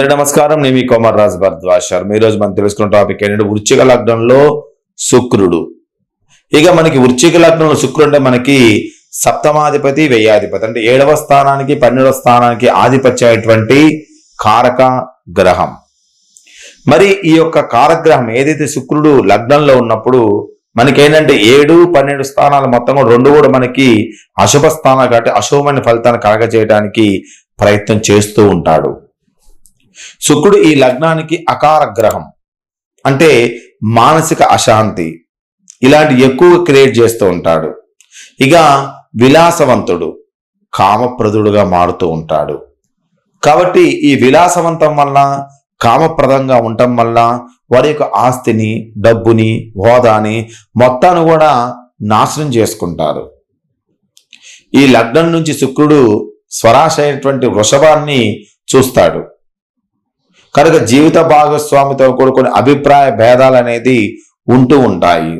అందరి నమస్కారం. నేను మీ కుమార్ రాజ్ భరద్వాజ్ శర్మ ఈ రోజు మనం తెలుసుకున్న టాపిక్ ఏంటంటే వృచ్చిక లగ్నంలో శుక్రుడు. ఇక మనకి వృచ్చిక లగ్నంలో శుక్రుడు అంటే మనకి సప్తమాధిపతి వ్యయాధిపతి అంటే ఏడవ స్థానానికి పన్నెండవ స్థానానికి ఆధిపత్యమైనటువంటి కారక గ్రహం మరి ఈ యొక్క కారగ్రహం ఏదైతే శుక్రుడు లగ్నంలో ఉన్నప్పుడు మనకేంటంటే ఏడు పన్నెండు స్థానాలు మొత్తం కూడా రెండు కూడా మనకి అశుభ స్థానాలు కాబట్టి అశుభమైన ఫలితాన్ని కలగజేయడానికి ప్రయత్నం చేస్తూ ఉంటాడు. శుక్రుడు ఈ లగ్నానికి అకార గ్రహం అంటే మానసిక అశాంతి. ఇలాంటి ఎక్కువ క్రియేట్ చేస్తూ ఉంటాడు. ఇక విలాసవంతుడు కామప్రదుడుగా మారుతూ ఉంటాడు. కాబట్టి ఈ విలాసవంతం వల్ల కామప్రదంగా ఉండటం వల్ల వారి యొక్క ఆస్తిని డబ్బుని హోదాని మొత్తాన్ని కూడా నాశనం చేసుకుంటారు. ఈ లగ్నం నుంచి శుక్రుడు స్వరాశ అయినటువంటి వృషభాన్ని చూస్తాడు. కనుక జీవిత భాగస్వామితో కూడుకుని అభిప్రాయ భేదాలు అనేది ఉంటూ ఉంటాయి.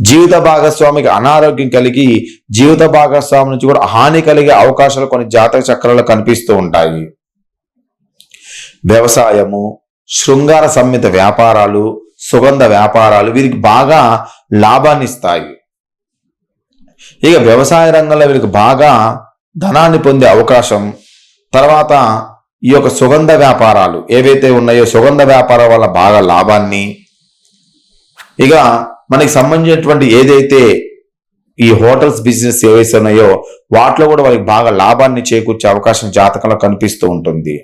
జీవిత భాగస్వామికి అనారోగ్యం కలిగి జీవిత భాగస్వామి నుంచి కూడా హాని కలిగే అవకాశాలు కొన్ని జాతక చక్రాలు కనిపిస్తూ ఉంటాయి. వ్యవసాయము శృంగార సంహిత వ్యాపారాలు సుగంధ వ్యాపారాలు వీరికి బాగా లాభాన్ని ఇస్తాయి. ఇక వ్యవసాయ రంగంలో వీరికి బాగా ధనాన్ని పొందే అవకాశం తర్వాత ఈ యొక్క సుగంధ వ్యాపారాలు ఏవైతే ఉన్నాయో సుగంధ వ్యాపారం వల్ల బాగా లాభాన్ని ఇక మనకి సంబంధించినటువంటి ఏదైతే ఈ హోటల్స్ బిజినెస్ ఏవైతే ఉన్నాయో వాటిలో కూడా వాళ్ళకి బాగా లాభాన్ని చేకూర్చే అవకాశం జాతకంలో కనిపిస్తూ ఉంటుంది.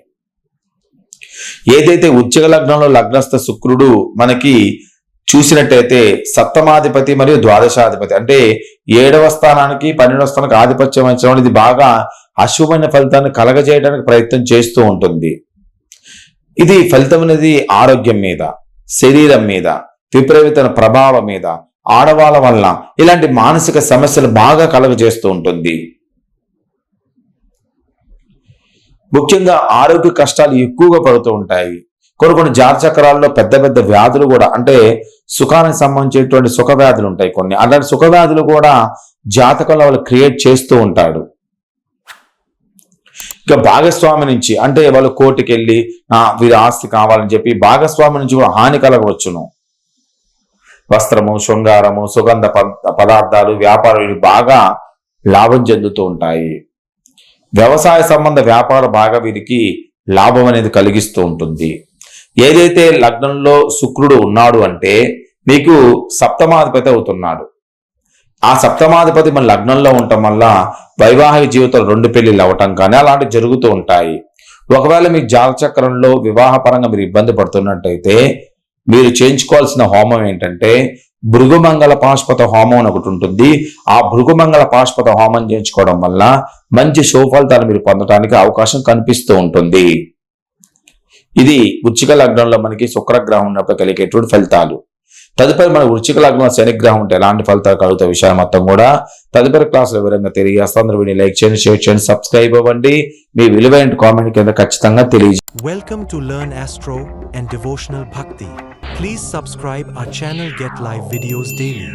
ఏదైతే ఉచ్చక లగ్నంలో లగ్నస్థ శుక్రుడు మనకి చూసినట్టయితే సప్తమాధిపతి మరియు ద్వాదశాధిపతి అంటే ఏడవ స్థానానికి పన్నెండవ స్థానానికి ఆధిపత్యం వహించడం ఇది బాగా అశుభమైన ఫలితాన్ని కలగజేయడానికి ప్రయత్నం చేస్తూ ఉంటుంది. ఇది ఫలితం అనేది ఆరోగ్యం మీద శరీరం మీద విపరీతమైన ప్రభావం మీద ఆడవాళ్ళ వల్ల ఇలాంటి మానసిక సమస్యలు బాగా కలగజేస్తూ ఉంటుంది. ముఖ్యంగా ఆరోగ్య కష్టాలు ఎక్కువగా పడుతూ ఉంటాయి. కొన్ని కొన్ని జాతచక్రాల్లో పెద్ద పెద్ద వ్యాధులు కూడా అంటే సుఖానికి సంబంధించినటువంటి సుఖ వ్యాధులు ఉంటాయి కొన్ని. అలాంటి సుఖ వ్యాధులు కూడా జాతకంలో వాళ్ళు క్రియేట్ చేస్తూ ఉంటాడు ఇక భాగస్వామి నుంచి అంటే వాళ్ళు కోర్టుకి వెళ్ళి వీరి ఆస్తి కావాలని చెప్పి భాగస్వామి నుంచి కూడా హాని కలగవచ్చును. వస్త్రము శృంగారము సుగంధ పద- పదార్థాలు వ్యాపారాలు బాగా లాభం చెందుతూ ఉంటాయి. వ్యవసాయ సంబంధ వ్యాపారం బాగా వీరికి లాభం అనేది కలిగిస్తూ ఉంటుంది. ఏదైతే లగ్నంలో శుక్రుడు ఉన్నాడు అంటే మీకు సప్తమాధిపతి అవుతున్నాడు. ఆ సప్తమాధిపతి మన లగ్నంలో ఉండటం వల్ల వైవాహిక జీవితం రెండు పెళ్ళిళ్ళు అవ్వటం కానీ అలాంటివి జరుగుతూ ఉంటాయి. ఒకవేళ మీ జాతచక్రంలో వివాహపరంగా మీరు ఇబ్బంది పడుతున్నట్టయితే మీరు చేయించుకోవాల్సిన హోమం ఏంటంటే భృగుమంగళ పాష్పత హోమం అని ఒకటి ఉంటుంది. ఆ భృగుమంగళ పాష్పత హోమం చేయించుకోవడం వల్ల మంచి శుభఫలితాలు మీరు పొందడానికి అవకాశం కనిపిస్తూ ఉంటుంది. ఇది వృచ్చిక లగ్నంలో మనకి శుక్రగ్రహం ఉన్నప్పుడు కలిగేటువంటి ఫలితాలు. తదుపరి మన వృచ్చిక లగ్నంలో శనిగ్రహం ఉంటే ఎలాంటి ఫలితాలు కలుగుతాయి? విషయం మొత్తం కూడా తదుపరి క్లాసులో వివరంగా తెలియజేస్తాం వీడియో లైక్ చేయండి షేర్ చేయండి సబ్స్క్రైబ్ అవ్వండి. మీ విలువైన కామెంట్ కింద ఖచ్చితంగా తెలియజేయండి welcome to learn astro and devotional Bhakti please subscribe our channel get Live videos daily.